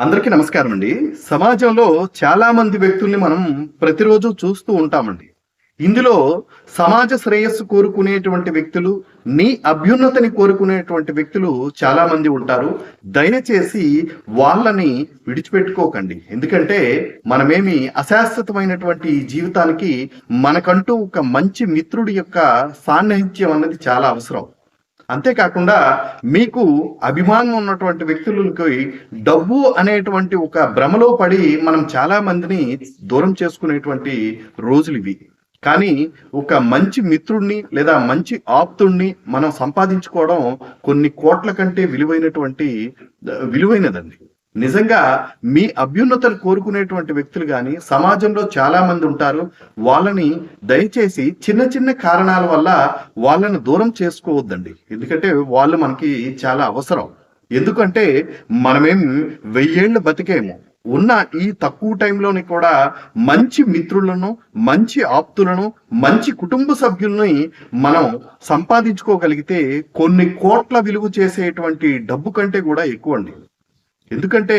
అందరికీ నమస్కారం అండి. సమాజంలో చాలా మంది వ్యక్తుల్ని మనం ప్రతిరోజు చూస్తూ ఉంటామండి. ఇందులో సమాజ శ్రేయస్సు కోరుకునేటువంటి వ్యక్తులు నీ అభ్యున్నతిని కోరుకునేటువంటి వ్యక్తులు చాలా మంది ఉంటారు. దయచేసి వాళ్ళని విడిచిపెట్టుకోకండి. ఎందుకంటే మనమేమి అశాశ్వతమైనటువంటి జీవితానికి మనకంటూ ఒక మంచి మిత్రుడి యొక్క సాన్నిహిత్యం అన్నది చాలా అవసరం. అంతేకాకుండా మీకు అభిమానం ఉన్నటువంటి వ్యక్తులకి డబ్బు అనేటువంటి ఒక భ్రమలో పడి మనం చాలా మందిని దూరం చేసుకునేటువంటి రోజులు ఇవి. కానీ ఒక మంచి మిత్రుడిని లేదా మంచి ఆప్తుడిని మనం సంపాదించుకోవడం కొన్ని కోట్ల కంటే విలువైనటువంటి విలువైనదండి. నిజంగా మీ అభ్యున్నతను కోరుకునేటువంటి వ్యక్తులు కానీ సమాజంలో చాలా మంది ఉంటారు. వాళ్ళని దయచేసి చిన్న చిన్న కారణాల వల్ల వాళ్ళని దూరం చేసుకోవద్దండి. ఎందుకంటే వాళ్ళు మనకి చాలా అవసరం. ఎందుకంటే మనమేం వెయ్యేళ్ళు బతికేము. ఉన్న ఈ తక్కువ టైంలోని కూడా మంచి మిత్రులను మంచి ఆప్తులను మంచి కుటుంబ సభ్యుల్ని మనం సంపాదించుకోగలిగితే కొన్ని కోట్ల విలువ చేసేటువంటి డబ్బు కంటే కూడా ఎక్కువ అండి ఎందుకంటే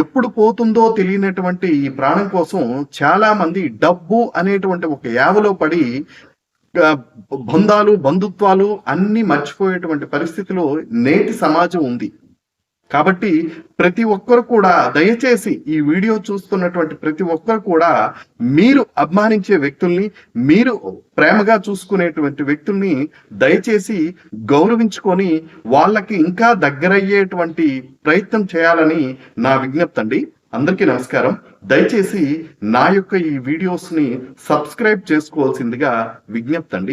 ఎప్పుడు పోతుందో తెలియనటువంటి ఈ ప్రాణం కోసం చాలా మంది డబ్బు అనేటువంటి ఒక యావలో పడి బంధాలు బంధుత్వాలు అన్ని మర్చిపోయేటువంటి పరిస్థితిలో నేటి సమాజం ఉంది. కాబట్టి ప్రతి ఒక్కరు కూడా దయచేసి ఈ వీడియో చూస్తున్నటువంటి ప్రతి ఒక్కరు కూడా మీరు అభిమానించే వ్యక్తుల్ని మీరు ప్రేమగా చూసుకునేటువంటి వ్యక్తుల్ని దయచేసి గౌరవించుకొని వాళ్ళకి ఇంకా దగ్గరయ్యేటువంటి ప్రయత్నం చేయాలని నా విజ్ఞప్తి అండి. అందరికీ నమస్కారం. దయచేసి నా యొక్క ఈ వీడియోస్ని సబ్స్క్రైబ్ చేసుకోవాల్సిందిగా విజ్ఞప్తి అండి.